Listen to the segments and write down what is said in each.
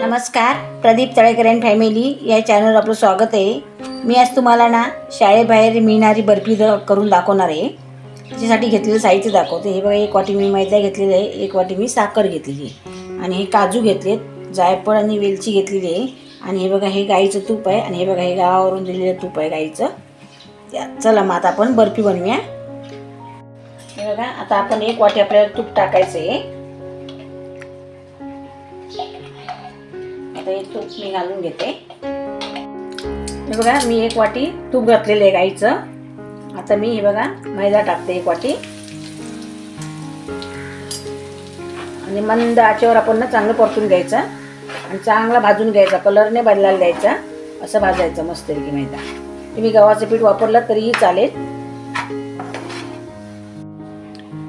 नमस्कार Pradeep Talekar and family या चॅनलवर आपलं स्वागत आहे. मी आज तुम्हाला ना शाळेबाहेर मिळणारी बर्फी द करून दाखवणार आहे. त्याच्यासाठी घेतलेलं साहित्य दाखवते. हे बघा एक वाटी मी मैदा घेतलेली आहे एक वाटी मी साखर घेतलेली आहे. आणि हे काजू घेतलेत जायफळ आणि वेलची घेतलेली आहे. आणि हे बघा हे गाईचं तूप आहे आणि हे बघा हे गावावरून दिलेलं तूप आहे गाईचं. त्या- चला मग आता आपण बर्फी बनवूया. हे बघा आता आपण एक वाटी आपल्याला तूप टाकायचं आहे. आता हे तूप मी घालून घेते. हे बघा मी एक वाटी तूप घातलेलं आहे गाईचं. आता मी हे बघा मैदा टाकते एक वाटी. आणि मंद आचेवर आपण ना चांगलं परतून घ्यायचं. आणि चांगला भाजून घ्यायचा कलरने बदलायला द्यायचा असं भाजायचं मस्तपैकी मैदा. तुम्ही गव्हाचं पीठ वापरलं तरीही चालेल.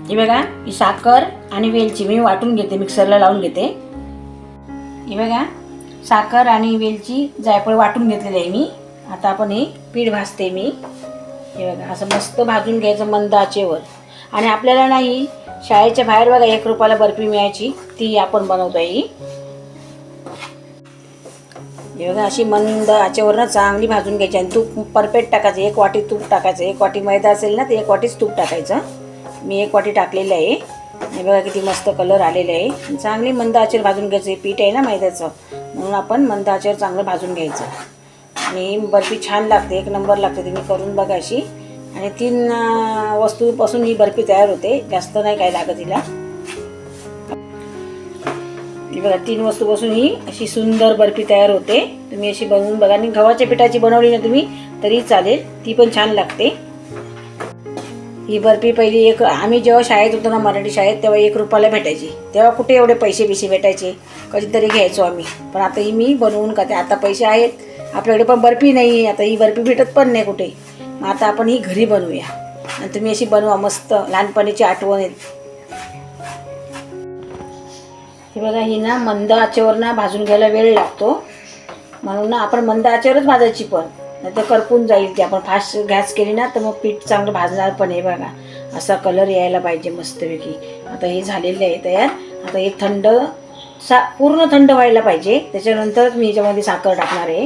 हे बघा ही साखर आणि वेलची मी वाटून घेते मिक्सरला लावून घेते. हे बघा साखर आणि वेलची जायफळ वाटून घेतलेली आहे मी. आता आपण हे पीठ भाजते मी. हे बघा असं मस्त भाजून घ्यायचं मंद आचेवर. आणि आपल्याला नाही शाळेच्या बाहेर बघा एक रुपयाला बर्फी मिळायची ती आपण बनवतो ही. हे बघा अशी मंद आचेवर ना चांगली भाजून घ्यायची. आणि तूप परफेक्ट टाकायचं. एक वाटी तूप टाकायचं. एक वाटी मैदा असेल ना तर एक वाटीच तूप टाकायचं. मी एक वाटी टाकलेली आहे. हे बघा किती मस्त कलर आलेले आहे. चांगली मंद आचेर भाजून घ्यायचं हे पीठ आहे ना मैद्याचं. म्हणून आपण मंद आचेर चांगलं भाजून घ्यायचं. आणि बर्फी छान लागते एक नंबर लागते तुम्ही करून बघा अशी. आणि तीन वस्तूपासून ही बर्फी तयार होते. जास्त नाही काय लागत तिला बघा तीन वस्तूपासून ही अशी सुंदर बर्फी तयार होते. तुम्ही अशी बनवून बघा. आणि गव्हाच्या पिठाची बनवली ना तुम्ही तरी चालेल. ती पण छान लागते. ही बर्फी पहिली एक आम्ही जेव्हा शाळेत होतो ना मराठी शाळेत तेव्हा एक रुपयाला भेटायची. तेव्हा कुठे एवढे पैसे बिसे भेटायचे? कधीतरी घ्यायचो आम्ही. पण आता ही मी बनवून खाते. आता पैसे आहेत. आपल्याकडे पण बर्फी नाही. आता ही बर्फी भेटत पण नाही कुठे. मग आता आपण ही घरी बनवूया. आणि तुम्ही अशी बनवा मस्त. लहानपणीची आठवण येत हे बघा ही ना मंद आचेवर ना भाजून घ्यायला वेळ लागतो. म्हणून ना आपण मंद आचेवरच भाजायची पण. नाही तर करपून जाईल ते. आपण फास्ट गॅस केली ना तर मग पीठ चांगलं भाजणार पण आहे बघा. असा कलर यायला पाहिजे मस्तपैकी. आता हे झालेलं आहे तयार. आता हे थंड सा पूर्ण थंड व्हायला पाहिजे. त्याच्यानंतरच मी याच्यामध्ये साखर टाकणार आहे.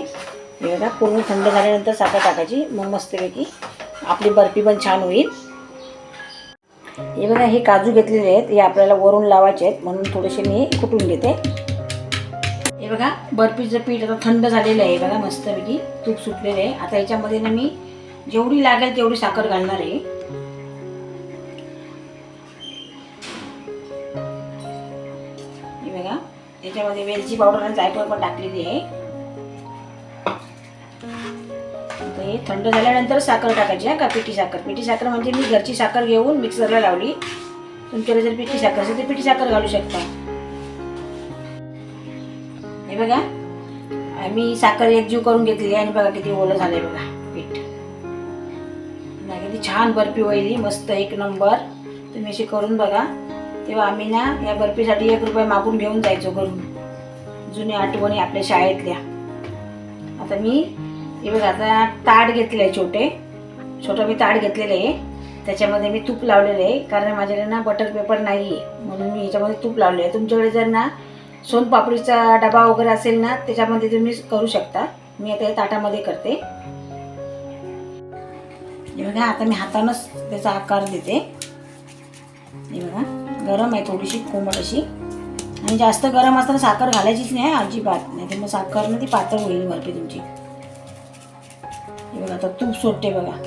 हे बघा पूर्ण थंड झाल्यानंतर साखर टाकायची. मग मस्तपैकी आपली बर्फी पण छान होईल. हे बघा हे काजू घेतलेले आहेत. हे आपल्याला वरून लावायचे आहेत. म्हणून थोडेसे मी कुटून घेते. हे बघा बर्फीचं पीठ आता थंड झालेलं आहे. बघा मस्तपैकी तूप सुटलेलं आहे. आता याच्यामध्ये ना मी जेवढी लागेल तेवढी साखर घालणार आहे. हे बघा याच्यामध्ये वेलची पावडर आणि जायफळ पण टाकलेली आहे. हे थंड झाल्यानंतर साखर टाकायची आहे का? पिठी साखर. पिठी साखर म्हणजे मी घरची साखर घेऊन मिक्सरला लावली. तुमच्याकडे जर पिठी साखर असेल तर पिठी साखर घालू शकता. हे बघा. मी साखर एकजीव करून घेतलेली आहे आणि बघा किती ओलं झालंय बघा पीठ. नाही किती छान बर्फी होईल मस्त एक नंबर. तुम्ही अशी करून बघा. तेव्हा आम्ही ना या बर्फीसाठी एक रुपये मागून घेऊन जायचो घरून. जुन्या आठवणी आपल्या शाळेतल्या. आता मी हे बघा आता ताट घेतले आहे छोटे. छोटं मी ताट घेतलेलं आहे. त्याच्यामध्ये मी तूप लावलेलं आहे. कारण माझ्याकडे ना बटर पेपर नाही आहे म्हणून मी याच्यामध्ये तूप लावले आहे. तुमच्याकडे जर ना सोनपापडीचा डबा वगैरे असेल ना त्याच्यामध्ये तुम्ही करू शकता. मी आता हे ताटामध्ये करते. हे बघा आता मी हातानंच त्याचा आकार देते. हे बघा गरम आहे थोडीशी कोमट अशी. आणि जास्त गरम असताना साखर घालायचीच नाही अजिबात. नाही तर मग साखर ना ती पातळ होईल बर्फी तुमची. हे बघा आता तूप सोडते बघा.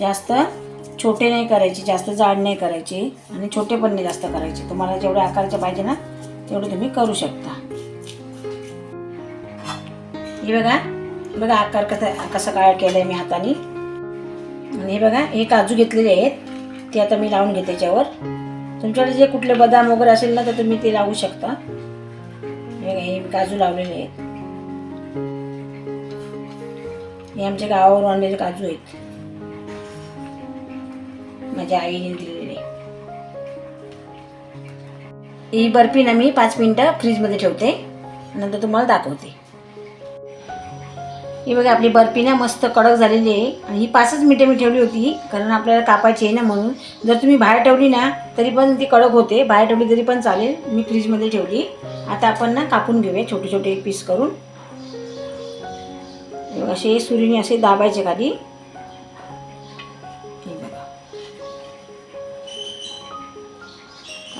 जास्त छोटे नाही करायचे जास्त जाड नाही करायचे आणि छोटे पण नाही जास्त करायचे. तुम्हाला जेवढे आकारचे पाहिजे ना तेवढे तुम्ही करू शकता. हे बघा बघा आकार कसा कसा काय केलाय मी हाताने. आणि हे बघा हे काजू घेतलेले आहेत. ते आता मी लावून घेते त्याच्यावर तुमच्याकडे जे कुठले बदाम वगैरे असेल ना तर तुम्ही ते लावू शकता. हे बघा हे काजू लावलेले आहेत. हे आमच्या गावावरून आणलेले काजू आहेत. माझ्या आईने दिलेले. ही बर्फी ना मी पाच मिनटं फ्रीजमध्ये ठेवते. नंतर तुम्हाला दाखवते. ही बघा आपली बर्फी ना मस्त कडक झालेली आहे. आणि ही पाचच मिनटं मी ठेवली होती कारण आपल्याला कापायची आहे ना म्हणून. जर तुम्ही बाहेर ठेवली ना तरी पण ती कडक होते. बाहेर ठेवली तरी पण चालेल. मी फ्रीजमध्ये ठेवली. आता आपण ना कापून घेऊया छोटे छोटे पीस करून. असे सुरीने असे दाबायचे खाली.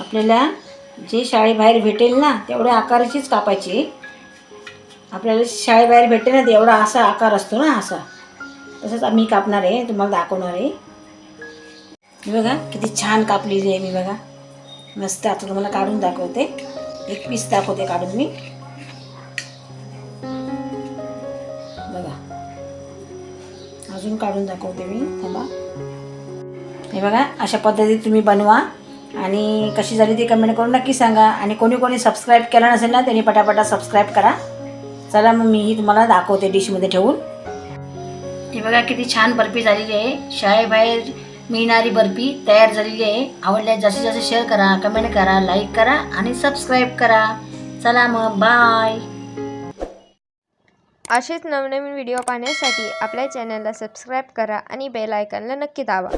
आपल्याला जे शाळेबाहेर भेटेल ना तेवढ्या आकाराचीच कापायची. आपल्याला शाळेबाहेर भेटेल ना तेवढा असा आकार असतो ना असा. तसंच आम्ही कापणार आहे तुम्हाला दाखवणार आहे. मी बघा किती छान कापलेली आहे मी बघा. मस्त आता तुम्हाला काढून दाखवते. एक पीस दाखवते काढून मी. बघा. अजून काढून दाखवते मी थांबा. हे बघा अशा पद्धतीत तुम्ही बनवा. आणि कशी झाली ती कमेंट करून नक्की सांगा. आणि कोणी कोणी सबस्क्राईब केलं नसेल ना त्यांनी पटापटा सबस्क्राईब करा. चला मग मीही तुम्हाला दाखवते डिशमध्ये ठेवून. ती बघा किती छान बर्फी झालेली आहे. शाळेबाहेर मिळणारी बर्फी तयार झालेली आहे. आवडल्यास जास्तीत जास्त शेअर करा कमेंट करा लाईक करा आणि सबस्क्राईब करा. चला मग बाय असेच नवनवीन व्हिडिओ पाहण्यासाठी आपल्या चॅनलला सबस्क्राईब करा आणि बेल आयकनला नक्की दाबा.